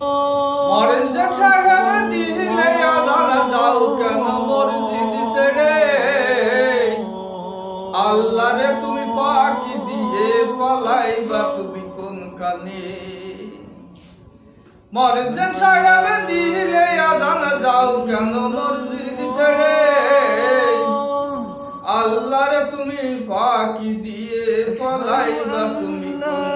মরজিদ সাহেব দিলে আদান যাও কেন? মরজিদ ছেড়ে। আল্লাহ তুমি পাখি দিয়ে পালাইবা, তুমি কোন কানে মরজিদ সাহেব দিলে আদান যাও কেন? মসজিদ ছেড়ে। আল্লাহ তুমি পাখি দিয়ে পালাইবা, তুমি কানে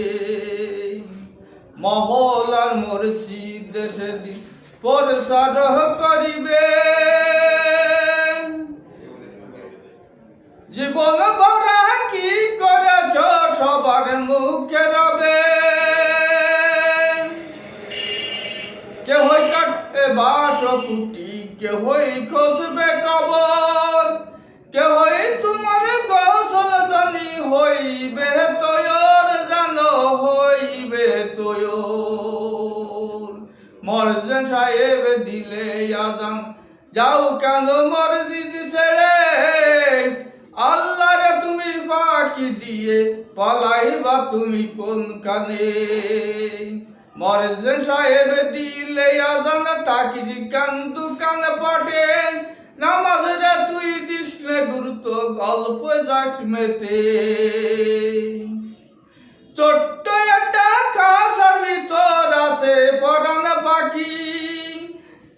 হবে মহলার মরসিদ সেদিন প্রসার করিবে। জীবন ভরা কি করেছ, সবার মুখে রবে। কেহই কাটে বাস কুটি, কেহই খসবে কবর, কেহই তোমার গোসল জানি হইবে। মরজেন সাহেব দিলে আজান যাও কেন মসজিদ ছেড়ে আল্লাহ রে তুমি ফাঁকি দিয়ে পালাইবা তুমি কোন কানে মরজেন সাহেব দিলে আজান তাকি কান দুকান পাটে নামাজ রে তুই দিস গুরুত্ব, গল্প যাস মেতে।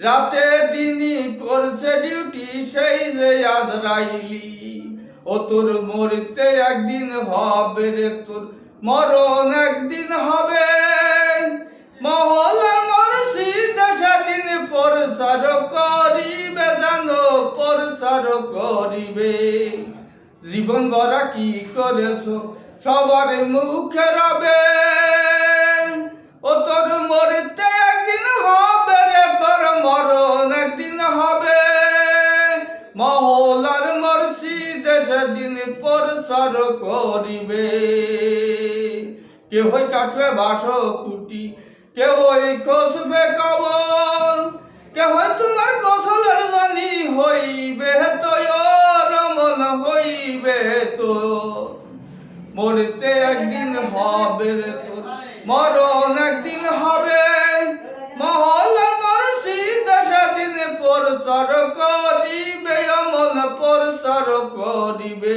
রাতে দিনই করছে ডিউটি সেই যে আজরাইলি ও তোর মরতে একদিন হবে রে তোর, মরণ একদিন হবে। মহলা মরসিদ সেদিন পরসার করিবে জানো পরসার করিবে। জীবন ভরা কি করেছ? সবার মুখে রবে। সেদিন পরসার করিবে। কেহই কাটবে বাস কুটি, কেহই খসবে কবর, কেহই তোমার গোসলের জানি হইবে তয়র মন হইবে তো। মরতে একদিন হবে রে তোর মরণ একদিন হবে। মহল মরসিদ সেদিন পরসর করিবে অমন করিবে